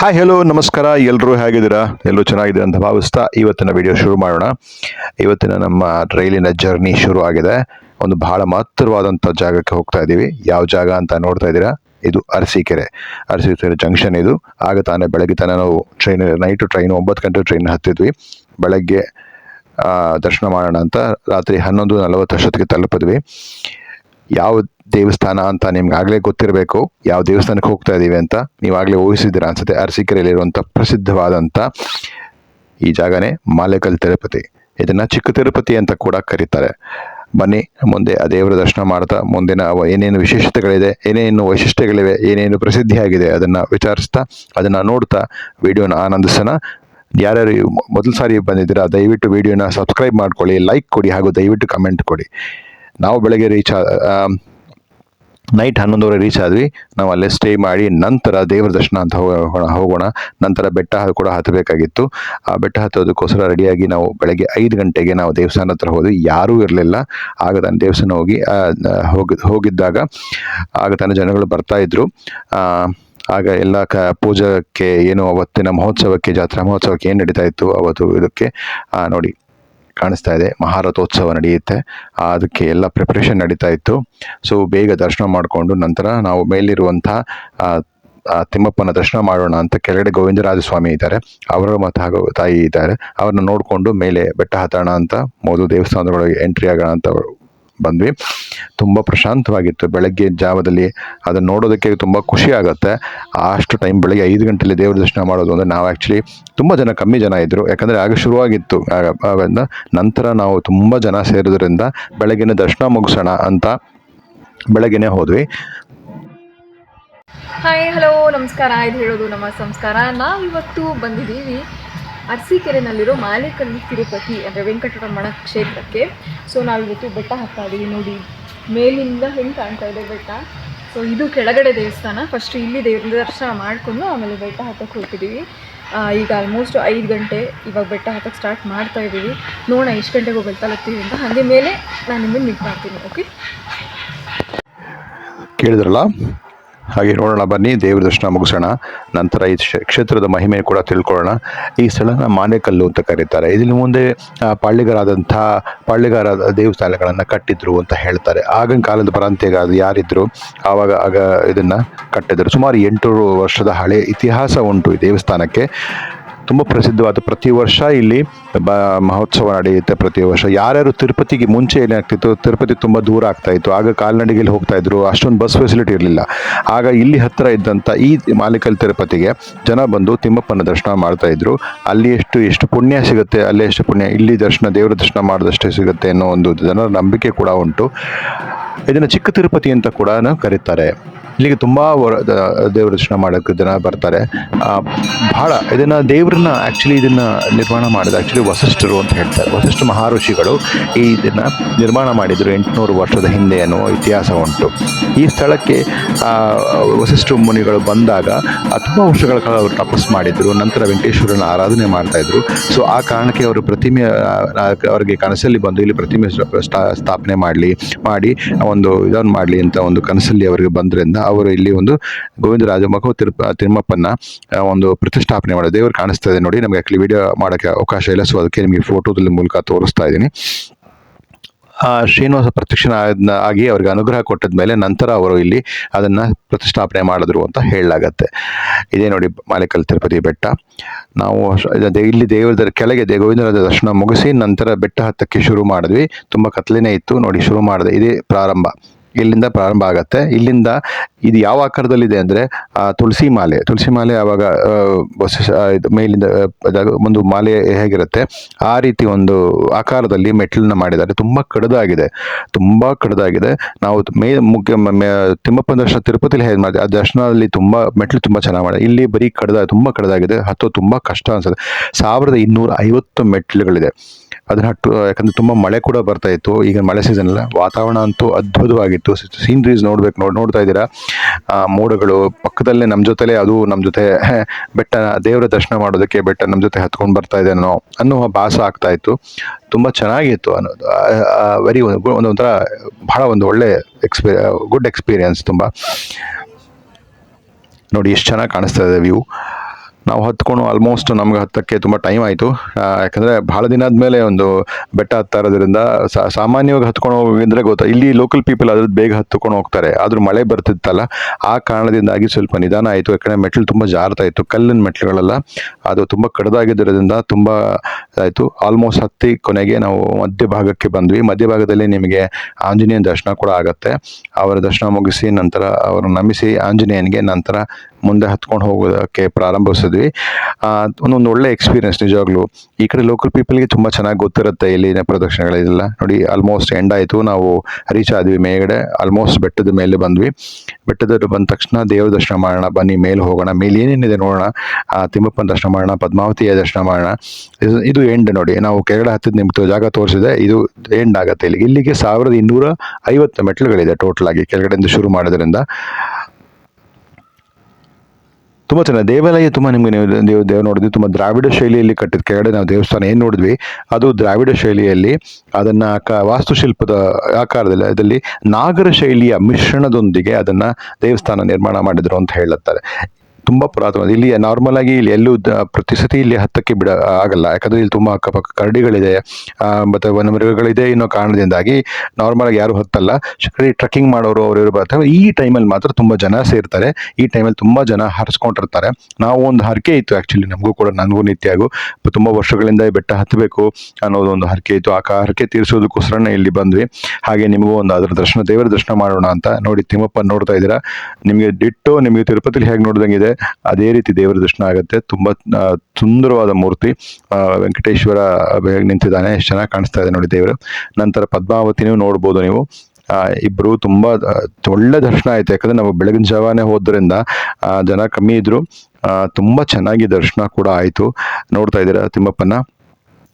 Hi hello ನಮಸ್ಕಾರ. ಎಲ್ಲರೂ ಹೇಗಿದ್ದೀರಾ? ಎಲ್ಲರೂ ಚೆನ್ನಾಗಿದೆ ಅಂತ ಭಾವಿಸ್ತಾ ಇವತ್ತಿನ ವಿಡಿಯೋ ಶುರು ಮಾಡೋಣ. ಇವತ್ತಿನ ನಮ್ಮ ರೈಲಿನ ಜರ್ನಿ ಶುರು ಆಗಿದೆ. ಒಂದು ಬಹಳ ಮಹತ್ತರವಾದಂಥ ಜಾಗಕ್ಕೆ ಹೋಗ್ತಾ ಇದ್ದೀವಿ. ಯಾವ ಜಾಗ ಅಂತ ನೋಡ್ತಾ ಇದ್ದೀರಾ? ಇದು ಅರಸೀಕೆರೆ. ಅರಸೀಕೆರೆ ಜಂಕ್ಷನ್ ಇದು. ಆಗ ತಾನೇ ಬೆಳಗ್ಗೆ ತಾನೇ ನಾವು ಟ್ರೈನ್ ನೈಟು ಟ್ರೈನ್ ಒಂಬತ್ತು ಗಂಟೆ ಟ್ರೈನ್ ಹತ್ತಿದ್ವಿ. ಬೆಳಗ್ಗೆ ದರ್ಶನ ಮಾಡೋಣ ಅಂತ ರಾತ್ರಿ ಹನ್ನೊಂದು ನಲವತ್ತಷ್ಟೊತ್ತಿಗೆ ತಲುಪಿದ್ವಿ. ಯಾವ ದೇವಸ್ಥಾನ ಅಂತ ನಿಮ್ಗೆ ಆಗಲೇ ಗೊತ್ತಿರಬೇಕು, ಯಾವ ದೇವಸ್ಥಾನಕ್ಕೆ ಹೋಗ್ತಾ ಇದ್ದೀವಿ ಅಂತ ನೀವಾಗಲೇ ಊಹಿಸಿದ್ದೀರಾ ಅನ್ಸುತ್ತೆ. ಅರಸೀಕೆರೆಯಲ್ಲಿರುವಂಥ ಪ್ರಸಿದ್ಧವಾದಂಥ ಈ ಜಾಗನೇ ಮಾಲೆಕಲ್ ತಿರುಪತಿ. ಇದನ್ನ ಚಿಕ್ಕ ತಿರುಪತಿ ಅಂತ ಕೂಡ ಕರೀತಾರೆ. ಬನ್ನಿ, ಮುಂದೆ ಆ ದೇವರ ದರ್ಶನ ಮಾಡ್ತಾ, ಮುಂದಿನ ಏನೇನು ವಿಶೇಷತೆಗಳಿದೆ, ಏನೇನು ವೈಶಿಷ್ಟ್ಯಗಳಿವೆ, ಏನೇನು ಪ್ರಸಿದ್ಧಿಯಾಗಿದೆ ಅದನ್ನ ವಿಚಾರಿಸ್ತಾ, ಅದನ್ನ ನೋಡ್ತಾ ವಿಡಿಯೋನ ಆನಂದಿಸೋಣ. ಯಾರ್ಯಾರು ಮೊದಲ ಸಾರಿ ಬಂದಿದ್ದೀರಾ, ದಯವಿಟ್ಟು ವಿಡಿಯೋನ ಸಬ್ಸ್ಕ್ರೈಬ್ ಮಾಡ್ಕೊಳ್ಳಿ, ಲೈಕ್ ಕೊಡಿ ಹಾಗೂ ದಯವಿಟ್ಟು ಕಮೆಂಟ್ ಕೊಡಿ. ನಾವು ಬೆಳಗ್ಗೆ ರೀಚ್ ನೈಟ್ ಹನ್ನೊಂದುವರೆ ರೀಚ್ ಆದ್ವಿ. ನಾವು ಅಲ್ಲೇ ಸ್ಟೇ ಮಾಡಿ ನಂತರ ದೇವರ ದರ್ಶನ ಅಂತ ಹೋಗೋಣ ಹೋಗೋಣ. ನಂತರ ಬೆಟ್ಟ ಕೂಡ ಹತ್ತಬೇಕಾಗಿತ್ತು. ಆ ಬೆಟ್ಟ ಹತ್ತೋದಕ್ಕೋಸ್ಕರ ರೆಡಿಯಾಗಿ ನಾವು ಬೆಳಗ್ಗೆ ಐದು ಗಂಟೆಗೆ ನಾವು ದೇವಸ್ಥಾನ ಹತ್ರ ಹೋದ್ವಿ. ಯಾರೂ ಇರಲಿಲ್ಲ. ಆಗ ತಾನು ದೇವಸ್ಥಾನ ಹೋಗಿ ಹೋಗಿ, ಹೋಗಿದ್ದಾಗ ಆಗ ತಾನು ಜನಗಳು ಬರ್ತಾ ಇದ್ರು. ಆಗ ಎಲ್ಲ ಕ, ಪೂಜಕ್ಕೆ ಏನು ಅವತ್ತಿನ ಮಹೋತ್ಸವಕ್ಕೆ, ಜಾತ್ರಾ ಮಹೋತ್ಸವಕ್ಕೆ ಏನು ನಡೀತಾ ಇತ್ತು ಅವತ್ತು ಇದಕ್ಕೆ? ನೋಡಿ. ಕಾಣಿಸ್ತಾ ಇದೆ. ಮಹಾರಥೋತ್ಸವ ನಡೆಯುತ್ತೆ. ಅದಕ್ಕೆ ಎಲ್ಲ ಪ್ರಿಪ್ರೇಷನ್ ನಡೀತಾ ಇತ್ತು. ಸೊ ಬೇಗ ದರ್ಶನ ಮಾಡಿಕೊಂಡು ನಂತರ ನಾವು ಮೇಲಿರುವಂಥ ತಿಮ್ಮಪ್ಪನ ದರ್ಶನ ಮಾಡೋಣ ಅಂತ ಕೆಳಗಡೆ ಗೋವಿಂದರಾಜ ಸ್ವಾಮಿ ಇದ್ದಾರೆ. ಅವರ ಮತ್ತು ಹಾಗೂ ತಾಯಿ ಇದ್ದಾರೆ. ಅವ್ರನ್ನ ನೋಡಿಕೊಂಡು ಮೇಲೆ ಬೆಟ್ಟ ಹತ್ತೋಣ ಅಂತ ಮೊದಲು ದೇವಸ್ಥಾನದೊಳಗೆ ಎಂಟ್ರಿ ಆಗೋಣ ಅಂತ ಬಂದ್ವಿ. ತುಂಬ ಪ್ರಶಾಂತವಾಗಿತ್ತು. ಬೆಳಗ್ಗೆ ಜಾವದಲ್ಲಿ ಅದನ್ನು ನೋಡೋದಕ್ಕೆ ತುಂಬ ಖುಷಿ ಆಗುತ್ತೆ. ಅಷ್ಟು ಟೈಮ್ ಬೆಳಗ್ಗೆ ಐದು ಗಂಟೆಯಲ್ಲಿ ದೇವ್ರ ದರ್ಶನ ಮಾಡೋದು ಅಂದರೆ ನಾವು ಆ್ಯಕ್ಚುಲಿ ತುಂಬ ಜನ, ಕಮ್ಮಿ ಜನ ಇದ್ದರು ಯಾಕಂದರೆ ಆಗ ಶುರುವಾಗಿತ್ತು. ನಂತರ ನಾವು ತುಂಬ ಜನ ಸೇರೋದ್ರಿಂದ ಬೆಳಗಿನ ದರ್ಶನ ಮುಗಿಸೋಣ ಅಂತ ಬೆಳಗ್ಗೆನೇ ಹೋದ್ವಿ. ಹಾಯ್ ಹಲೋ ನಮಸ್ಕಾರ. ಇದು ಹೇಳೋದು ನಮ್ಮ ಸಂಸ್ಕಾರ. ನಾವಿವತ್ತು ಬಂದಿದ್ದೀವಿ ಅರಸೀಕೆರೆನಲ್ಲಿರೋ ಮಾಲೇಕಲ್ಲು ತಿರುಪತಿ ಅಂದರೆ ವೆಂಕಟರಮಣ ಕ್ಷೇತ್ರಕ್ಕೆ. ಸೊ ನಾವಿವತ್ತು ಬೆಟ್ಟ ಹತ್ತಾ ಇದ್ದೀವಿ ನೋಡಿ ಮೇಲಿಂದ ಹೆಂಗೆ ಕಾಣ್ತಾ ಇದೆ ಬೆಟ್ಟ. ಸೊ ಇದು ಕೆಳಗಡೆ ದೇವಸ್ಥಾನ. ಫಸ್ಟ್ ಇಲ್ಲಿ ದೇವ್ರ ದರ್ಶನ ಮಾಡಿಕೊಂಡು ಆಮೇಲೆ ಬೆಟ್ಟ ಹತ್ತಕ್ಕೆ ಹೋಗ್ತಿದ್ದೀವಿ ಈಗ ಆಲ್ಮೋಸ್ಟ್ ಐದು ಗಂಟೆ ಇವಾಗ ಬೆಟ್ಟ ಹತ್ತಕ್ಕೆ ಸ್ಟಾರ್ಟ್ ಮಾಡ್ತಾ ಇದ್ದೀವಿ ನೋಡೋಣ ಎಷ್ಟು ಗಂಟೆಗೆ ಹೋಗಿ ತಲುಪ್ತೀವಿ ಅಂತ. ಹಾಗೆ ಮೇಲೆ ನಾನು ನಿಮ್ಮನ್ನು ಮೀಟ್ ಮಾಡ್ತೀನಿ ಓಕೆ ಕೇಳಿದ್ರಲ್ಲ? ಹಾಗೆ ನೋಡೋಣ, ಬನ್ನಿ, ದೇವ್ರ ದರ್ಶನ ಮುಗಿಸೋಣ. ನಂತರ ಈ ಕ್ಷೇತ್ರದ ಮಹಿಮೆ ಕೂಡ ತಿಳ್ಕೊಳ್ಳೋಣ. ಈ ಸ್ಥಳನ ಮಾನೆಕಲ್ಲು ಅಂತ ಕರೀತಾರೆ. ಇದರ ಮುಂದೆ ಪಳ್ಳಿಗರಾದಂಥ ಪಾಳ್ಯಗಾರ ದೇವಸ್ಥಾನಗಳನ್ನು ಕಟ್ಟಿದ್ರು ಅಂತ ಹೇಳ್ತಾರೆ. ಆಗಿನ ಕಾಲದ ಪ್ರಾಂತ್ಯಗಾದ ಯಾರಿದ್ರು, ಆವಾಗ ಆಗ ಇದನ್ನ ಕಟ್ಟಿದ್ರು. ಸುಮಾರು ಎಂಟು ವರ್ಷದ ಹಳೆ ಇತಿಹಾಸ ಉಂಟು ಈ ದೇವಸ್ಥಾನಕ್ಕೆ. ತುಂಬ ಪ್ರಸಿದ್ಧವಾದ ಪ್ರತಿ ವರ್ಷ ಇಲ್ಲಿ ಬ ಮಹೋತ್ಸವ ನಡೆಯುತ್ತೆ ಪ್ರತಿ ವರ್ಷ. ಯಾರ್ಯಾರು ತಿರುಪತಿಗೆ ಮುಂಚೆ ಏನಾಗ್ತಿತ್ತು ತಿರುಪತಿ ತುಂಬ ದೂರ ಆಗ್ತಾ ಇತ್ತು. ಆಗ ಕಾಲ್ನಡಿಗೆಯಲ್ಲಿ ಹೋಗ್ತಾ ಇದ್ರು. ಅಷ್ಟೊಂದು ಬಸ್ ಫೆಸಿಲಿಟಿ ಇರಲಿಲ್ಲ. ಆಗ ಇಲ್ಲಿ ಹತ್ತಿರ ಇದ್ದಂಥ ಈ ಮಾಲಿಕಲ್ ತಿರುಪತಿಗೆ ಜನ ಬಂದು ತಿಮ್ಮಪ್ಪನ ದರ್ಶನ ಮಾಡ್ತಾ ಇದ್ರು. ಅಲ್ಲಿ ಎಷ್ಟು ಎಷ್ಟು ಪುಣ್ಯ ಸಿಗುತ್ತೆ, ಅಲ್ಲಿ ಎಷ್ಟು ಪುಣ್ಯ, ಇಲ್ಲಿ ದರ್ಶನ, ದೇವರ ದರ್ಶನ ಮಾಡಿದಷ್ಟೇ ಸಿಗುತ್ತೆ ಅನ್ನೋ ಒಂದು ಜನರ ನಂಬಿಕೆ ಕೂಡ ಉಂಟು. ಇದನ್ನು ಚಿಕ್ಕ ತಿರುಪತಿ ಅಂತ ಕೂಡ ಕರೀತಾರೆ. ಇಲ್ಲಿಗೆ ತುಂಬ ದೇವ್ರ ದರ್ಶನ ಮಾಡೋಕ್ಕೆ ಜನ ಬರ್ತಾರೆ. ಬಹಳ ಇದನ್ನ ದೇವ್ರನ್ನ ಆ್ಯಕ್ಚುಲಿ ಇದನ್ನ ನಿರ್ಮಾಣ ಮಾಡಿದ ಆ್ಯಕ್ಚುಲಿ ವಸಿಷ್ಠರು ಅಂತ ಹೇಳ್ತಾರೆ. ವಸಿಷ್ಠ ಮಹಾಋಷಿಗಳು ಈ ಇದನ್ನ ನಿರ್ಮಾಣ ಮಾಡಿದರು ಎಂಟುನೂರು ವರ್ಷದ ಹಿಂದೆ ಅನ್ನೋ ಇತಿಹಾಸ ಉಂಟು. ಈ ಸ್ಥಳಕ್ಕೆ ವಸಿಷ್ಠ ಮುನಿಗಳು ಬಂದಾಗ ತುಂಬ ವರ್ಷಗಳ ಕಾಲ ಅವರು ತಪಸ್ ಮಾಡಿದ್ರು. ನಂತರ ವೆಂಕಟೇಶ್ವರನ ಆರಾಧನೆ ಮಾಡ್ತಾ ಇದ್ರು. ಸೊ ಆ ಕಾರಣಕ್ಕೆ ಅವರು ಪ್ರತಿಮೆ ಅವರಿಗೆ ಕನಸಲ್ಲಿ ಬಂದು ಇಲ್ಲಿ ಪ್ರತಿಮೆ ಸ್ಥ- ಸ್ಥ- ಸ್ಥಾಪನೆ ಮಾಡಲಿ, ಮಾಡಿ ಒಂದು ಇದನ್ನು ಮಾಡಲಿ ಅಂತ ಒಂದು ಕನಸಲ್ಲಿ ಅವರಿಗೆ ಬಂದ್ರಿಂದ ಅವರು ಇಲ್ಲಿ ಒಂದು ಗೋವಿಂದರಾಜ ಮಗು ತಿರುಪ ತಿಮ್ಮಪ್ಪನ ಒಂದು ಪ್ರತಿಷ್ಠಾಪನೆ ಮಾಡೋ ದೇವರು ಕಾಣಿಸ್ತಾ ಇದೆ ನೋಡಿ, ನಮಗೆ ಆಕ್ಚುಲಿ ವಿಡಿಯೋ ಮಾಡೋಕ್ಕೆ ಅವಕಾಶ ಇಲ್ಲ. ಸೊ ಅದಕ್ಕೆ ನಿಮಗೆ ಫೋಟೋದಲ್ಲಿ ಮೂಲಕ ತೋರಿಸ್ತಾ ಇದ್ದೀನಿ. ಶ್ರೀನಿವಾಸ ಪ್ರತ್ಯಕ್ಷನ ಆಗಿ ಅವ್ರಿಗೆ ಅನುಗ್ರಹ ಕೊಟ್ಟದ ಮೇಲೆ ನಂತರ ಅವರು ಇಲ್ಲಿ ಅದನ್ನ ಪ್ರತಿಷ್ಠಾಪನೆ ಮಾಡಿದ್ರು ಅಂತ ಹೇಳಲಾಗತ್ತೆ. ಇದೇ ನೋಡಿ ಮಾಲೇಕಲ್ ತಿರುಪತಿ ಬೆಟ್ಟ. ನಾವು ಇಲ್ಲಿ ದೇವರ ಕೆಳಗೆ ದೇ, ಗೋವಿಂದರಾಜ ದರ್ಶನ ಮುಗಿಸಿ ನಂತರ ಬೆಟ್ಟ ಹತ್ತಕ್ಕೆ ಶುರು ಮಾಡಿದ್ವಿ. ತುಂಬ ಕತ್ಲೆನೇ ಇತ್ತು. ನೋಡಿ ಶುರು ಮಾಡಿದೆ. ಇದೇ ಪ್ರಾರಂಭ. ಇಲ್ಲಿಂದ ಪ್ರಾರಂಭ ಆಗತ್ತೆ. ಇಲ್ಲಿಂದ ಇದು ಯಾವ ಆಕಾರದಲ್ಲಿದೆ ಅಂದ್ರೆ, ಆ ತುಳಸಿ ಮಾಲೆ. ತುಳಸಿ ಮಾಲೆ ಆವಾಗ ಮೇಲಿಂದ ಒಂದು ಮಾಲೆ ಹೇಗಿರುತ್ತೆ, ಆ ರೀತಿ ಒಂದು ಆಕಾರದಲ್ಲಿ ಮೆಟ್ಲನ್ನ ಮಾಡಿದ್ದಾರೆ. ತುಂಬಾ ಕಡದಾಗಿದೆ. ತುಂಬಾ ಕಡದಾಗಿದೆ. ನಾವು ಮೇ, ಮುಖ್ಯ ತಿಮ್ಮಪ್ಪನ ದರ್ಶನ ತಿರುಪತಿಲಿ ಹೇಗೆ ಮಾಡಿದೆ ಆ ದರ್ಶನದಲ್ಲಿ ತುಂಬಾ ಮೆಟ್ಲು ತುಂಬಾ ಚೆನ್ನಾಗಿ ಮಾಡಿದೆ ಇಲ್ಲಿ ಬರೀ ಕಡದ, ತುಂಬಾ ಕಡದಾಗಿದೆ. ಹತ್ತೋ ತುಂಬಾ ಕಷ್ಟ ಅನ್ಸುತ್ತೆ. ಸಾವಿರದ ಇನ್ನೂರ ಐವತ್ತು ಮೆಟ್ಲುಗಳಿದೆ ಅದನ್ನ ಯಾಕಂದ್ರೆ ತುಂಬಾ ಮಳೆ ಕೂಡ ಬರ್ತಾ ಇತ್ತು. ಈಗ ಮಳೆ ಸೀಸನ್ ಅಲ್ಲ, ವಾತಾವರಣ ಅಂತೂ ಅದ್ಭುತವಾಗಿತ್ತು. ಸೀನ್ರೀಸ್ ನೋಡ್ಬೇಕು, ನೋಡ್, ನೋಡ್ತಾ ಇದ್ದೀರಾ? ಮೋಡಗಳು, ಪಕ್ಕದಲ್ಲೇ ನಮ್ಮ ಜೊತೆಲೇ ಅದು ನಮ್ಮ ಜೊತೆ ಬೆಟ್ಟ, ದೇವರ ದರ್ಶನ ಮಾಡೋದಕ್ಕೆ ಬೆಟ್ಟ ನಮ್ಮ ಜೊತೆ ಹತ್ಕೊಂಡು ಬರ್ತಾ ಇದೆ ಅನ್ನೋ ಅನ್ನುವ ಭಾಸ ಆಗ್ತಾ ಇತ್ತು. ತುಂಬಾ ಚೆನ್ನಾಗಿತ್ತು ಅನ್ನೋದು. ವೆರಿ ಒಂದು ಒಂಥರ ಬಹಳ ಒಂದು ಒಳ್ಳೆ ಎಕ್ಸ್ಪೀ ಗುಡ್ ಎಕ್ಸ್ಪೀರಿಯನ್ಸ್ ತುಂಬ. ನೋಡಿ, ಎಷ್ಟು ಚೆನ್ನಾಗಿ ಕಾಣಿಸ್ತಾ ಇದೆ ವ್ಯೂ ನಾವು ಹತ್ಕೊಂಡು ಆಲ್ಮೋಸ್ಟ್ ನಮ್ಗೆ ಹತ್ತಕ್ಕೆ ತುಂಬ ಟೈಮ್ ಆಯಿತು. ಯಾಕಂದರೆ ಭಾಳ ದಿನ ಆದಮೇಲೆ ಒಂದು ಬೆಟ್ಟ ಹತ್ತಾ ಇರೋದ್ರಿಂದ ಸಾಮಾನ್ಯವಾಗಿ ಹತ್ಕೊಂಡು ಹೋಗಿದ್ರೆ ಗೊತ್ತಾ, ಇಲ್ಲಿ ಲೋಕಲ್ ಪೀಪಲ್ ಅದ್ರದ್ದು ಬೇಗ ಹತ್ಕೊಂಡು ಹೋಗ್ತಾರೆ. ಆದರೂ ಮಳೆ ಬರ್ತಿತ್ತಲ್ಲ, ಆ ಕಾರಣದಿಂದಾಗಿ ಸ್ವಲ್ಪ ನಿಧಾನ ಆಯಿತು. ಯಾಕಂದರೆ ಮೆಟ್ಲು ತುಂಬ ಜಾರ್ತಾ ಇತ್ತು, ಕಲ್ಲಿನ ಮೆಟ್ಲುಗಳೆಲ್ಲ ಅದು ತುಂಬ ಕಡದಾಗಿದ್ದರಿಂದ ತುಂಬ ಆಯಿತು. ಆಲ್ಮೋಸ್ಟ್ ಹತ್ತಿ ಕೊನೆಗೆ ನಾವು ಮಧ್ಯಭಾಗಕ್ಕೆ ಬಂದ್ವಿ. ಮಧ್ಯಭಾಗದಲ್ಲಿ ನಿಮಗೆ ಆಂಜನೇಯನ ದರ್ಶನ ಕೂಡ ಆಗುತ್ತೆ. ಅವರ ದರ್ಶನ ಮುಗಿಸಿ ನಂತರ ಅವರನ್ನು ನಮಿಸಿ ಆಂಜನೇಯನಿಗೆ ನಂತರ ಮುಂದೆ ಹತ್ಕೊಂಡು ಹೋಗೋದಕ್ಕೆ ಪ್ರಾರಂಭಿಸಿದ್ವಿ. ಒಂದೊಂದು ಒಳ್ಳೆ ಎಕ್ಸ್ಪೀರಿಯನ್ಸ್ ನಿಜವಾಗ್ಲೂ. ಈ ಕಡೆ ಲೋಕಲ್ ಪೀಪಲ್ಗೆ ತುಂಬ ಚೆನ್ನಾಗಿ ಗೊತ್ತಿರುತ್ತೆ ಇಲ್ಲಿನ ಪ್ರದರ್ಶನಗಳಿಲ್ಲ ನೋಡಿ ಆಲ್ಮೋಸ್ಟ್ ಎಂಡ್ ಆಯಿತು. ನಾವು ರೀಚ್ ಆದ್ವಿ ಮೇಲ್ಗಡೆ. ಆಲ್ಮೋಸ್ಟ್ ಬೆಟ್ಟದ ಮೇಲೆ ಬಂದ್ವಿ. ಬೆಟ್ಟದ ಬಂದ ತಕ್ಷಣ ದೇವ್ರ ದರ್ಶನ ಮಾಡೋಣ. ಬನ್ನಿ, ಮೇಲೆ ಹೋಗೋಣ. ಮೇಲೆ ಏನೇನಿದೆ ನೋಡೋಣ. ತಿಮ್ಮಪ್ಪನ ದರ್ಶನ ಮಾಡೋಣ. ಪದ್ಮಾವತಿಯ ದರ್ಶನ ಮಾಡೋಣ. ಇದು- ಇದು ಎಂಡ್ ನೋಡಿ. ನಾವು ಕೆಳಗಡೆ ಹತ್ತಿದ ನಿಮ್ಗೆ ಜಾಗ ತೋರಿಸಿದೆ. ಇದು ಎಂಡ್ ಆಗುತ್ತೆ ಇಲ್ಲಿ. ಇಲ್ಲಿಗೆ ಸಾವಿರದ ಇನ್ನೂರ ಐವತ್ತು ಮೆಟ್ಲುಗಳಿದೆ ಟೋಟಲ್ ಆಗಿ ಕೆಳಗಡೆಯಿಂದ ಶುರು ಮಾಡೋದ್ರಿಂದ. ತುಂಬ ಚೆನ್ನಾಗಿ, ದೇವಾಲಯ ತುಂಬ ನಿಮಗೆ ನೀವು ದೇವ್ ದೇವ್ ನೋಡಿದ್ವಿ, ತುಂಬ ದ್ರಾವಿಡ ಶೈಲಿಯಲ್ಲಿ ಕಟ್ಟಿದ ಕೆಳಗಡೆ ನಾವು ದೇವಸ್ಥಾನ ಏನು ನೋಡಿದ್ವಿ, ಅದು ದ್ರಾವಿಡ ಶೈಲಿಯಲ್ಲಿ ಅದನ್ನು ಕ, ವಾಸ್ತುಶಿಲ್ಪದ ಆಕಾರದಲ್ಲಿ, ಅದರಲ್ಲಿ ನಾಗರ ಶೈಲಿಯ ಮಿಶ್ರಣದೊಂದಿಗೆ ಅದನ್ನು ದೇವಸ್ಥಾನ ನಿರ್ಮಾಣ ಮಾಡಿದ್ರು ಅಂತ ಹೇಳುತ್ತಾರೆ. ತುಂಬ ಪುರಾತನ. ಇಲ್ಲಿ ನಾರ್ಮಲ್ ಆಗಿ ಇಲ್ಲಿ ಎಲ್ಲೂ ಪ್ರತಿ ಸತಿ ಇಲ್ಲಿ ಹತ್ತಕ್ಕೆ ಬಿಡ, ಆಗಲ್ಲ. ಯಾಕಂದ್ರೆ ಇಲ್ಲಿ ತುಂಬ ಅಕ್ಕಪಕ್ಕ ಕರಡಿಗಳಿದೆ. ಮತ್ತು ವನ್ಯಮೃಗಗಳಿದೆ ಅನ್ನೋ ಕಾರಣದಿಂದಾಗಿ ನಾರ್ಮಲ್ ಆಗಿ ಯಾರು ಹತ್ತಲ್ಲ. ಟ್ರಕ್ಕಿಂಗ್ ಮಾಡೋರು ಅವರು ಬರ್ತಾರೆ. ಈ ಟೈಮಲ್ಲಿ ಮಾತ್ರ ತುಂಬ ಜನ ಸೇರ್ತಾರೆ. ಈ ಟೈಮಲ್ಲಿ ತುಂಬ ಜನ ಹರಿಸ್ಕೊಂಡಿರ್ತಾರೆ. ನಾವು ಒಂದು ಹರಕೆ ಇತ್ತು ಆ್ಯಕ್ಚುಲಿ ನಮಗೂ ಕೂಡ, ನನಗೂ ನಿತ್ಯಾಗೂ ತುಂಬ ವರ್ಷಗಳಿಂದ ಬೆಟ್ಟ ಹತ್ತಬೇಕು ಅನ್ನೋದು ಒಂದು ಹರಕೆ ಇತ್ತು. ಆ ಹರಕೆ ತೀರಿಸೋದಕ್ಕೋಸ್ಕರನೇ ಇಲ್ಲಿ ಬಂದ್ವಿ. ಹಾಗೆ ನಿಮಗೂ ಒಂದು ಅದರ ದರ್ಶನ, ದೇವರ ದರ್ಶನ ಮಾಡೋಣ ಅಂತ ನೋಡಿ ತಿಮ್ಮಪ್ಪ ನೋಡ್ತಾ ಇದ್ದೀರಾ. ನಿಮಗೆ ಡಿಟ್ಟು ನಿಮಗೆ ತಿರುಪತಿಲಿ ಹೇಗೆ ನೋಡ್ದಂಗಿದೆ ಅದೇ ರೀತಿ ದೇವರ ದರ್ಶನ ಆಗುತ್ತೆ. ತುಂಬ ಸುಂದರವಾದ ಮೂರ್ತಿ ವೆಂಕಟೇಶ್ವರ ನಿಂತಿದ್ದಾನೆ. ಎಷ್ಟು ಚೆನ್ನಾಗಿ ಕಾಣಿಸ್ತಾ ಇದೆ ನೋಡಿ ದೇವರು. ನಂತರ ಪದ್ಮಾವತಿನೂ ನೋಡ್ಬೋದು ನೀವು. ಆ, ಇಬ್ರು ತುಂಬಾ ಒಳ್ಳೆ ದರ್ಶನ ಆಯ್ತು. ಯಾಕಂದ್ರೆ ನಾವು ಬೆಳಗಿನ ಜಾವನೇ ಹೋದ್ರಿಂದ ಜನ ಕಮ್ಮಿ ಇದ್ದರು ತುಂಬಾ ಚೆನ್ನಾಗಿ ದರ್ಶನ ಕೂಡ ಆಯ್ತು. ನೋಡ್ತಾ ಇದ್ದೀರಾ ತಿಮ್ಮಪ್ಪನ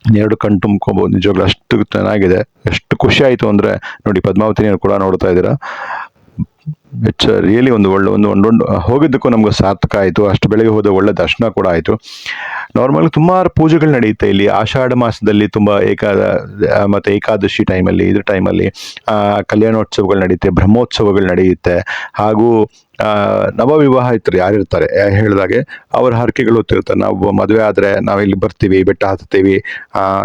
ಎರಡು ಕಣ್ ತುಂಬ್ಕೊಬೋದು. ನಿಜವಾಗ್ಲೂ ಅಷ್ಟು ಚೆನ್ನಾಗಿದೆ. ಎಷ್ಟು ಖುಷಿ ಆಯ್ತು ಅಂದ್ರೆ ನೋಡಿ ಪದ್ಮಾವತಿನ ಕೂಡ ನೋಡ್ತಾ ಇದ್ದೀರಾ. ಇಟ್ಸ್ ರಿಯಲಿ ಒಂದು ಒಳ್ಳೆ ಒಂದು ಒಂದು ಹೋಗಿದ್ದಕ್ಕೂ ನಮ್ಗೆ ಸಾರ್ಥಕ ಆಯಿತು. ಅಷ್ಟು ಬೆಳಗ್ಗೆ ಹೋದ ಒಳ್ಳೆ ದರ್ಶನ ಕೂಡ ಆಯಿತು. ನಾರ್ಮಲ್ ಸುಮಾರು ಪೂಜೆಗಳು ನಡೆಯುತ್ತೆ ಇಲ್ಲಿ. ಆಷಾಢ ಮಾಸದಲ್ಲಿ ತುಂಬ ಏಕಾದ ಮತ್ತೆ ಏಕಾದಶಿ ಟೈಮಲ್ಲಿ ಇದ್ರ ಟೈಮಲ್ಲಿ ಕಲ್ಯಾಣೋತ್ಸವಗಳು ನಡೆಯುತ್ತೆ ಬ್ರಹ್ಮೋತ್ಸವಗಳು ನಡೆಯುತ್ತೆ. ಹಾಗೂ ಆ, ನವವಿವಾಹ ಇರ್ತಾರೆ ಯಾರಿರ್ತಾರೆ? ಹೇಳಿದಾಗೆ ಅವ್ರ ಹರಕೆಗಳು ಹೊತ್ತಿರ್ತಾರೆ ನಾವು ಮದುವೆ ಆದರೆ ನಾವು ಇಲ್ಲಿ ಬರ್ತೀವಿ ಬೆಟ್ಟ ಹತ್ತೀವಿ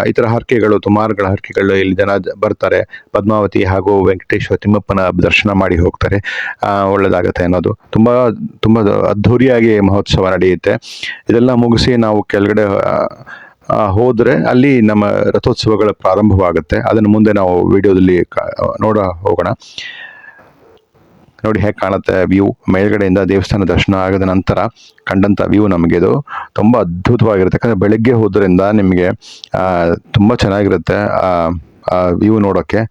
ಈ ಥರ ಹರಕೆಗಳು ತುಮಾರುಗಳ ಹರಕೆಗಳು ಇಲ್ಲಿ ಜನ ಬರ್ತಾರೆ. ಪದ್ಮಾವತಿ ಹಾಗೂ ವೆಂಕಟೇಶ್ವರ ತಿಮ್ಮಪ್ಪನ ದರ್ಶನ ಮಾಡಿ ಹೋಗ್ತಾರೆ. ಆ, ಒಳ್ಳೆದಾಗತ್ತೆ ಅನ್ನೋದು. ತುಂಬ ತುಂಬ ಅದ್ಧೂರಿಯಾಗಿ ಮಹೋತ್ಸವ ನಡೆಯುತ್ತೆ. ಇದೆಲ್ಲ ಮುಗಿಸಿ ನಾವು ಕೆಳಗಡೆ ಹೋದ್ರೆ ಅಲ್ಲಿ ನಮ್ಮ ರಥೋತ್ಸವಗಳ ಪ್ರಾರಂಭವಾಗುತ್ತೆ. ಅದನ್ನು ಮುಂದೆ ನಾವು ವಿಡಿಯೋದಲ್ಲಿ ನೋಡ ಹೋಗೋಣ. ನೋಡಿ ಹೇಗೆ ಕಾಣುತ್ತೆ ವ್ಯೂ ಮೇಲ್ಗಡೆಯಿಂದ ದೇವಸ್ಥಾನ ದರ್ಶನ ಆಗದ ನಂತರ ಕಂಡಂಥ ವ್ಯೂ ನಮಗೆ ಇದು ತುಂಬ ಅದ್ಭುತವಾಗಿರುತ್ತೆ. ಯಾಕಂದರೆ ಬೆಳಗ್ಗೆ ಹೋದ್ರಿಂದ ನಿಮಗೆ ತುಂಬ ಚೆನ್ನಾಗಿರುತ್ತೆ ವ್ಯೂ ನೋಡೋಕ್ಕೆ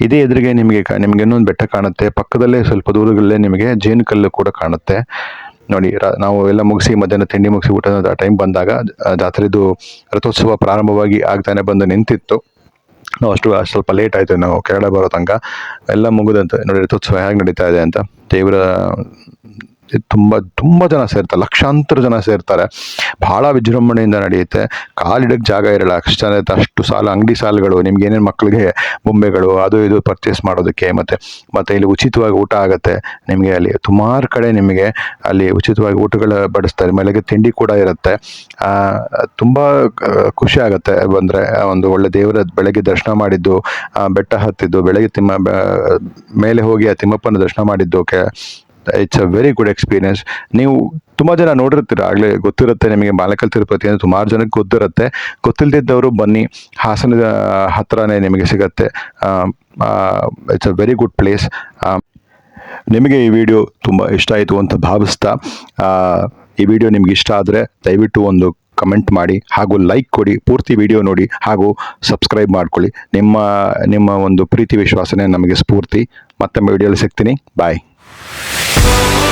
ಇದೇ ಎದುರಿಗೆ ನಿಮಗೆ ನಿಮಗೆ ಇನ್ನೊಂದು ಬೆಟ್ಟ ಕಾಣುತ್ತೆ. ಪಕ್ಕದಲ್ಲೇ ಸ್ವಲ್ಪ ದೂರದಲ್ಲೇ ನಿಮಗೆ ಜೇನುಕಲ್ಲು ಕೂಡ ಕಾಣುತ್ತೆ. ನೋಡಿ ನಾವು ಎಲ್ಲ ಮುಗಿಸಿ ಮಧ್ಯಾಹ್ನ ತಿಂಡಿ ಮುಗಿಸಿ ಊಟದ ಟೈಮ್ ಬಂದಾಗ ಜಾತ್ರೆದು ರಥೋತ್ಸವ ಪ್ರಾರಂಭವಾಗಿ ಆಗ್ತಾನೆ ಬಂದು ನಿಂತಿತ್ತು. ನಾವು ಅಷ್ಟು ಸ್ವಲ್ಪ ಲೇಟ್ ಆಯಿತು ನಾವು ಕೇರಳ ಬರೋ ತನಕ. ಎಲ್ಲ ಮುಗಿದಂತೆ. ನೋಡಿ ರಥೋತ್ಸವ ಹೇಗೆ ನಡೀತಾ ಇದೆ ಅಂತ. ಇದು ತುಂಬ ತುಂಬ ಜನ ಸೇರ್ತಾರೆ, ಲಕ್ಷಾಂತರ ಜನ ಸೇರ್ತಾರೆ. ಭಾಳ ವಿಜೃಂಭಣೆಯಿಂದ ನಡೆಯುತ್ತೆ. ಕಾಲಿಡಕ್ಕೆ ಜಾಗ ಇರಲ್ಲ. ಅಷ್ಟು. ಅಷ್ಟು ಸಾಲ, ಅಂಗಡಿ ಸಾಲುಗಳು, ನಿಮ್ಗೆ ಏನೇನು ಮಕ್ಕಳಿಗೆ ಬೊಂಬೆಗಳು, ಅದು ಇದು ಪರ್ಚೇಸ್ ಮಾಡೋದಕ್ಕೆ ಮತ್ತು, ಮತ್ತೆ ಇಲ್ಲಿ ಉಚಿತವಾಗಿ ಊಟ ಆಗುತ್ತೆ ನಿಮಗೆ ಅಲ್ಲಿ. ಸುಮಾರು ಕಡೆ ನಿಮಗೆ ಅಲ್ಲಿ ಉಚಿತವಾಗಿ ಊಟಗಳು ಬಡಿಸ್ತಾರೆ. ಮಳೆಗೆ ತಿಂಡಿ ಕೂಡ ಇರುತ್ತೆ. ತುಂಬ ಖುಷಿ ಆಗುತ್ತೆ ಬಂದರೆ. ಒಂದು ಒಳ್ಳೆ ದೇವರ ಬೆಳಗ್ಗೆ ದರ್ಶನ ಮಾಡಿದ್ದು ಬೆಟ್ಟ ಹತ್ತಿದ್ದು, ಬೆಳಗ್ಗೆ ತಿಮ್ಮ ಮೇಲೆ ಹೋಗಿ ಆ ತಿಮ್ಮಪ್ಪನ ದರ್ಶನ ಮಾಡಿದ್ದು it's a very good experience ನೀವು ತುಂಬ ಜನ ನೋಡಿರ್ತೀರ, ಆಗಲೇ ಗೊತ್ತಿರುತ್ತೆ ನಿಮಗೆ ಮಾಲಕಲ್ ತಿರುಪತಿ ಅಂದರೆ ಸುಮಾರು ಜನಕ್ಕೆ ಗೊತ್ತಿರುತ್ತೆ. ಗೊತ್ತಿಲ್ಲದಿದ್ದವರು ಬನ್ನಿ, ಹಾಸನದ ಹತ್ರನೇ ನಿಮಗೆ ಸಿಗತ್ತೆ. It's a very good place ನಿಮಗೆ ಈ ವಿಡಿಯೋ ತುಂಬ ಇಷ್ಟ ಆಯಿತು ಅಂತ ಭಾವಿಸ್ತಾ ಈ ವಿಡಿಯೋ ನಿಮ್ಗೆ ಇಷ್ಟ ಆದರೆ ದಯವಿಟ್ಟು ಒಂದು ಕಮೆಂಟ್ ಮಾಡಿ, ಹಾಗೂ ಲೈಕ್ ಕೊಡಿ, ಪೂರ್ತಿ ವಿಡಿಯೋ ನೋಡಿ, ಹಾಗೂ ಸಬ್ಸ್ಕ್ರೈಬ್ ಮಾಡ್ಕೊಳ್ಳಿ. ನಿಮ್ಮ ನಿಮ್ಮ ಒಂದು ಪ್ರೀತಿ ವಿಶ್ವಾಸನೇ ನಮಗೆ ಸ್ಫೂರ್ತಿ. ಮತ್ತೊಮ್ಮೆ ವಿಡಿಯೋಲಿ ಸಿಗ್ತೀನಿ. ಬಾಯ್ Thank you.